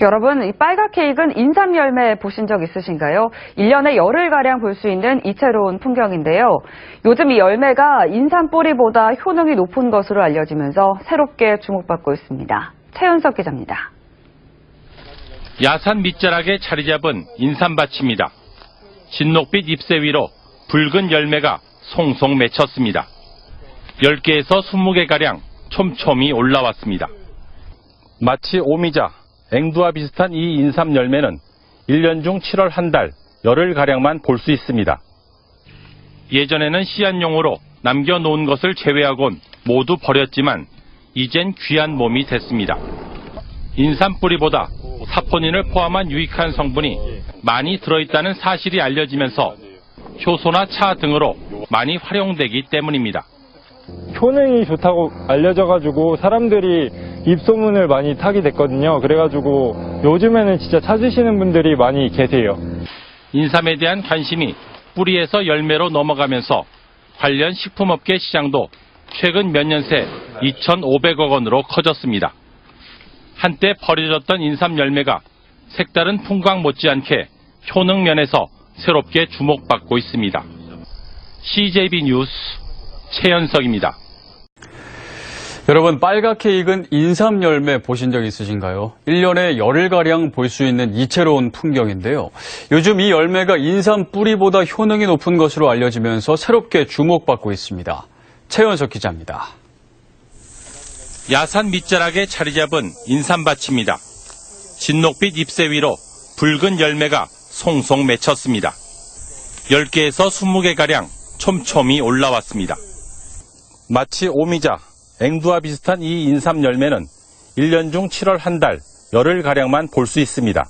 여러분, 이 빨갛 케이크는 인삼 열매 보신 적 있으신가요? 1년에 열흘가량 볼 수 있는 이채로운 풍경인데요. 요즘 이 열매가 인삼 뿌리보다 효능이 높은 것으로 알려지면서 새롭게 주목받고 있습니다. 최윤석 기자입니다. 야산 밑자락에 자리 잡은 인삼밭입니다. 진녹빛 잎새 위로 붉은 열매가 송송 맺혔습니다. 10개에서 20개가량 촘촘히 올라왔습니다. 마치 오미자, 앵두와 비슷한 이 인삼 열매는 1년 중 7월 한 달, 열흘가량만 볼 수 있습니다. 예전에는 씨앗용으로 남겨놓은 것을 제외하곤 모두 버렸지만 이젠 귀한 몸이 됐습니다. 인삼 뿌리보다 사포닌을 포함한 유익한 성분이 많이 들어있다는 사실이 알려지면서 효소나 차 등으로 많이 활용되기 때문입니다. 효능이 좋다고 알려져가지고 사람들이 입소문을 많이 타게 됐거든요. 그래가지고 요즘에는 진짜 찾으시는 분들이 많이 계세요. 인삼에 대한 관심이 뿌리에서 열매로 넘어가면서 관련 식품업계 시장도 최근 몇 년 새 2,500억 원으로 커졌습니다. 한때 버려졌던 인삼 열매가 색다른 풍광 못지않게 효능 면에서 새롭게 주목받고 있습니다. CJB 뉴스 최연석입니다. 여러분, 빨갛게 익은 인삼 열매 보신 적 있으신가요? 1년에 열흘가량 볼 수 있는 이채로운 풍경인데요. 요즘 이 열매가 인삼 뿌리보다 효능이 높은 것으로 알려지면서 새롭게 주목받고 있습니다. 최연석 기자입니다. 야산 밑자락에 자리 잡은 인삼밭입니다. 진녹빛 잎새 위로 붉은 열매가 송송 맺혔습니다. 10개에서 20개가량 촘촘히 올라왔습니다. 마치 오미자, 앵두와 비슷한 이 인삼 열매는 1년 중 7월 한 달, 열흘가량만 볼 수 있습니다.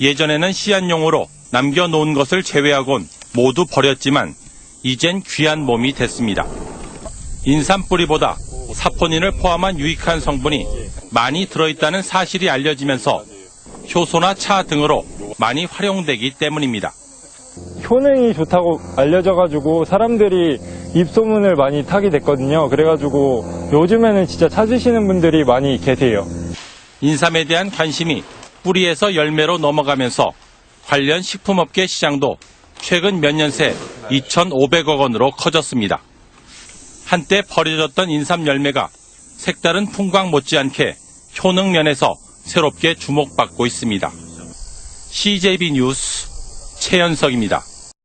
예전에는 씨앗용으로 남겨놓은 것을 제외하곤 모두 버렸지만 이젠 귀한 몸이 됐습니다. 인삼 뿌리보다 사포닌을 포함한 유익한 성분이 많이 들어있다는 사실이 알려지면서 효소나 차 등으로 많이 활용되기 때문입니다. 효능이 좋다고 알려져 가지고 사람들이 입소문을 많이 타게 됐거든요. 그래가지고 요즘에는 진짜 찾으시는 분들이 많이 계세요. 인삼에 대한 관심이 뿌리에서 열매로 넘어가면서 관련 식품업계 시장도 최근 몇 년 새 2,500억 원으로 커졌습니다. 한때 버려졌던 인삼 열매가 색다른 풍광 못지않게 효능 면에서 새롭게 주목받고 있습니다. CJB 뉴스 최연석입니다.